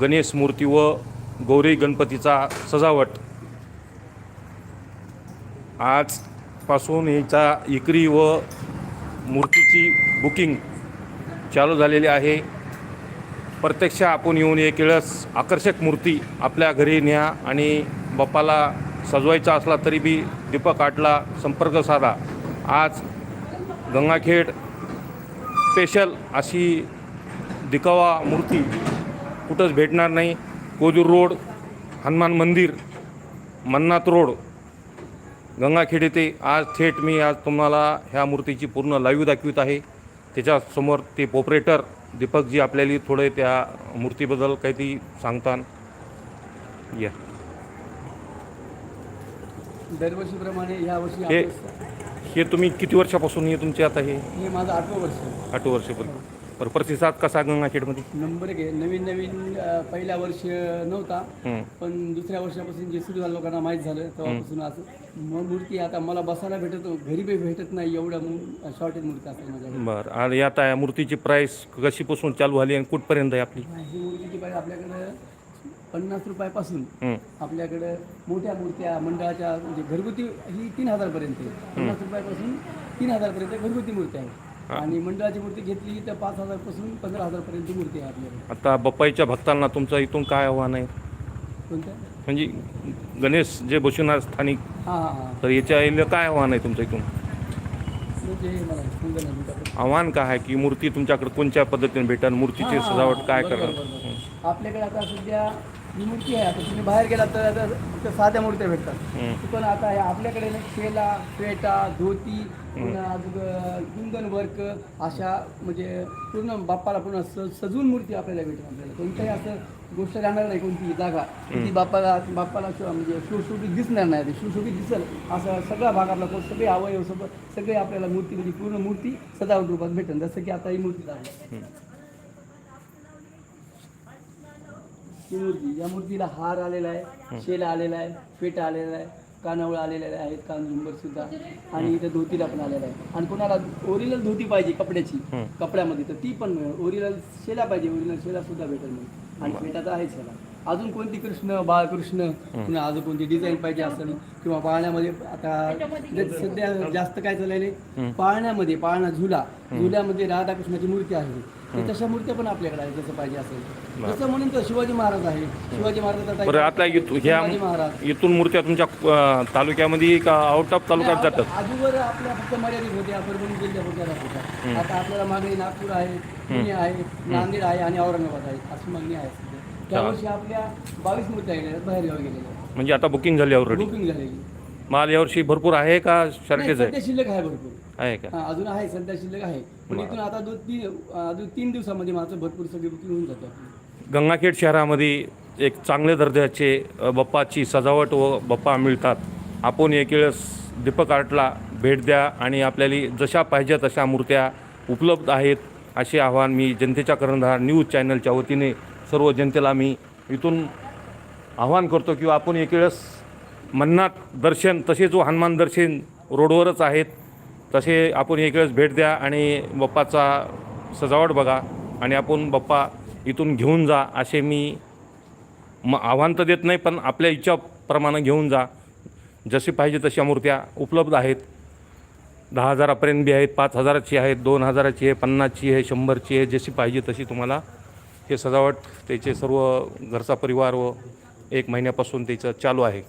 गणेश मूर्ती व गौरी गणपतीचा सजावट. आजपासून याचा इकरी व मूर्तीची बुकिंग चालू झालेली आहे. प्रत्यक्ष आपण येऊन एक वेळेस आकर्षक मूर्ती आपल्या घरी न्या आणि बाप्पाला सजवायचा असला तरी बी दीपक आटला संपर्क साधा. आज गंगाखेड स्पेशल अशी दिकावा मूर्ती कुठंच भेटणार नाही. कोजूर रोड हनुमान मंदिर मन्नाथ रोड. गंगाखेड येथे आज थेट मी आज तुम्हाला ह्या मूर्तीची पूर्ण लाईव्ह दाखवित आहे. त्याच्यासमोर ते ऑपरेटर दीपकजी आपल्याला थोडे त्या मूर्तीबद्दल काहीतरी सांगतात या. दरवर्षीप्रमाणे हे- हे तुम्ही किती वर्षापासून हे तुमचे आता हे? हे माझं आठवं वर्ष. आठ वर्षापर्यंत बरं प्रतिसाद कसा गंगाखेडमध्ये नंबर एक आहे. नवीन नवीन अं, पहिल्या वर्ष नव्हता हं. पण दुसऱ्या वर्षापासून जे सुरू झालं लोकांना माहीत झालं तेव्हापासून असं. मूर्ती आता मला बसायला भेटत घरी बी भेटत नाही एवढं शॉर्टेज मूर्ती असेल माझ्याकडे. बरं आणि आता या मूर्तीची प्राईस कशीपासून चालू झाली आणि कुठपर्यंत आहे आपली? ही मूर्तीची पाहिजे आपल्याकडं पन्नास रुपयापासून. हं. आपल्याकडं मोठ्या मूर्त्या मंडळाच्या म्हणजे घरगुती ही तीन हजारपर्यंत आहे. पन्नास रुपयापासून तीन हजारपर्यंत घरगुती मूर्ती आहे आणि मंडळाची मूर्ती घेतली तर पाच हजारपासून पंधरा हजारपर्यंत मूर्ती आहे आपल्याकडे. आता बाप्पाईच्या भक्तांना तुमचं इथून काय आव्हान आहे? कोणत्या म्हणजे गणेश जे बसवणार स्थानिक हां हां हां. तर याच्या इथलं काय आव्हान आहे तुमचं इथून? म्हणजे मला समजा नाही तुमच्याकडे. आव्हान काय आहे की मूर्ती तुमच्याकडे कोणत्या पद्धतीने भेटेल? मूर्तीची हां, हां, सजावट काय बरोबर, करणार? बरोबर. आपल्याकडे आता सध्या मूर्ती आहे. आता तुम्ही बाहेर गेला तर आता फक्त साध्या मूर्त्या भेटतात. पण आता हे आपल्याकडे ना शेला फेटा धोती कुंदन वर्क अशा म्हणजे पूर्ण बाप्पाला पूर्ण स- सजवून मूर्ती आपल्याला भेटेल आपल्याला. कोणत्याही असं गोष्ट राहणार नाही कोणती जागा. ती बाप्पाला बाप्पाला शो- म्हणजे सुशोभित दिसणार नाही. सुशोभित दिसल. असं सगळा भाग आपला को- सगळे अवयव सगळं सगळे आपल्याला मूर्ती म्हणजे पूर्ण मूर्ती सजावट रूपात भेटेल जसं की आता ही मूर्ती आहे ही मूर्ती या मूर्तीला हार आलेला आहे शेला आलेला आहे फेटा आलेला आहे कानावळ आलेले आहेत कानझुंबर सुद्धा. आणि इथं धोतीला पण आलेला आहे. आणि कोणाला ओरिजिनल धोती पाहिजे कपड्याची. कपड्यामध्ये तर ती पण मिळेल. ओरिजिनल शेला पाहिजे ओरिजिनल शेला सुद्धा भेटेल मग आणि फेटा तर आहेच शेला. अजून कोणती कृष्ण बाळकृष्ण पुन्हा अजून कोणती डिझाईन पाहिजे असेल किंवा पाळण्यामध्ये आता सध्या जास्त काय चाललेले पाळण्यामध्ये पाळणा झुला. झुल्यामध्ये राधाकृष्णाची मूर्ती आहे. ते तशा मूर्त्या पण आपल्याकडे आहेत जसं पाहिजे असेल. जसं म्हणून तर शिवाजी महाराज आहे. शिवाजी महाराजाचा बरं आता इथून ह्या शिवाजी महाराज. इथून मूर्त्या तुमच्या अं, तालुक्यामध्ये का आउट ऑफ तालुक्यात जातात? आजूवर आपल्या फक्त मर्यादित होत्या परभणी जिल्ह्यात होत्या आता आपल्याला मागणी नागपूर आहे पुणे आहे नांदेड आहे आणि औरंगाबाद आहे अशी मागणी आहे सध्या. त्यावर्षी आपल्या बावीस मूर्त्या गेलेल्या आहेत, बाहेर गावी गेलेल्या. म्हणजे आता बुकिंग झाली ऑलरेडी बुकिंग झालेली. माल यावर्षी भरपूर आहे का? शर्टेज आहे? शिल्लक आहे भरपूर. आहे का? हा, अजून आहे सध्या शिल्लक आहे. पण इथून आता दोन तीन अजून तीन दिवसामध्ये माझं भरपूर सगळी बुकिंग होऊन जाते. आपली गंगाखेड शहरामध्ये एक चांगल्या दर्जाचे अ, बाप्पाची सजावट व बाप्पा मिळतात. आपण एक वेळेस दीपक आर्टला भेट द्या आणि आपल्याला जशा पाहिजे तशा मूर्त्या उपलब्ध आहेत असे आवाहन मी जनतेच्या करणार न्यूज चॅनलच्या वतीने सर्व जनतेला मी इथून आवाहन करतो किंवा आपण एक वेळेस मन्नाथ दर्शन तसेच जो हनुमान दर्शन रोडवरच आहेत तसे आपण एक वेळेस भेट द्या आणि बाप्पाचा सजावट बघा आणि आपण बाप्पा इथून घेऊन जा असे मी म आव्हान तर देत नाही पण आपल्या इच्छाप्रमाणे घेऊन जा. जशी पाहिजे तशा मूर्त्या उपलब्ध आहेत. दहा हजारापर्यंत बी आहेत पाच हजाराची आहेत दोन हजाराची आहे पन्नासची आहे शंभरची आहे जशी पाहिजे तशी तुम्हाला हे सजावट त्याचे सर्व घरचा परिवार व एक महिन्यापासून त्याचं चालू आहे.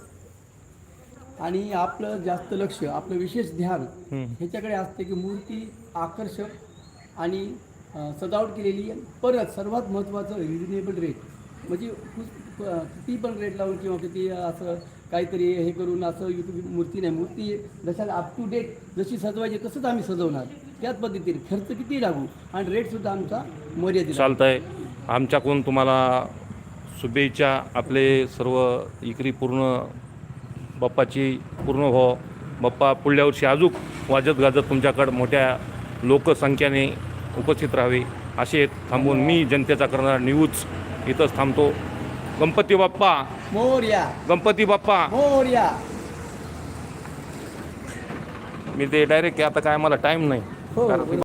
आणि आपलं जास्त लक्ष आपलं विशेष ध्यान. ह्याच्याकडे असते की मूर्ती आकर्षक आणि सजावट केलेली परत सर्वात महत्त्वाचं रिजनेबल रेट म्हणजे किती पण रेट लावून किंवा किती असं काहीतरी हे करून असं इथं मूर्ती नाही. मूर्ती जशा अप टू डेट जशी सजवायची तसंच आम्ही सजवणार. त्याच पद्धतीने खर्च किती लागू आणि रेटसुद्धा आमचा मर्यादित. चालतं आहे आमच्याकडून तुम्हाला शुभेच्छा. आपले सर्व इकरी पूर्ण बाप्पाची पूर्ण हो. बाप्पा पुढल्या वर्षी अजूक वाजत गाजत तुमच्याकडं मोठ्या लोकसंख्येने उपस्थित राहावे. असे थांबून मी जनतेचा करणार न्यूज इथंच थांबतो. गणपती बाप्पा. मोर्या. गणपती बाप्पा. मोर्या. मी ते डायरेक्ट आता काय मला टाईम नाही. हो.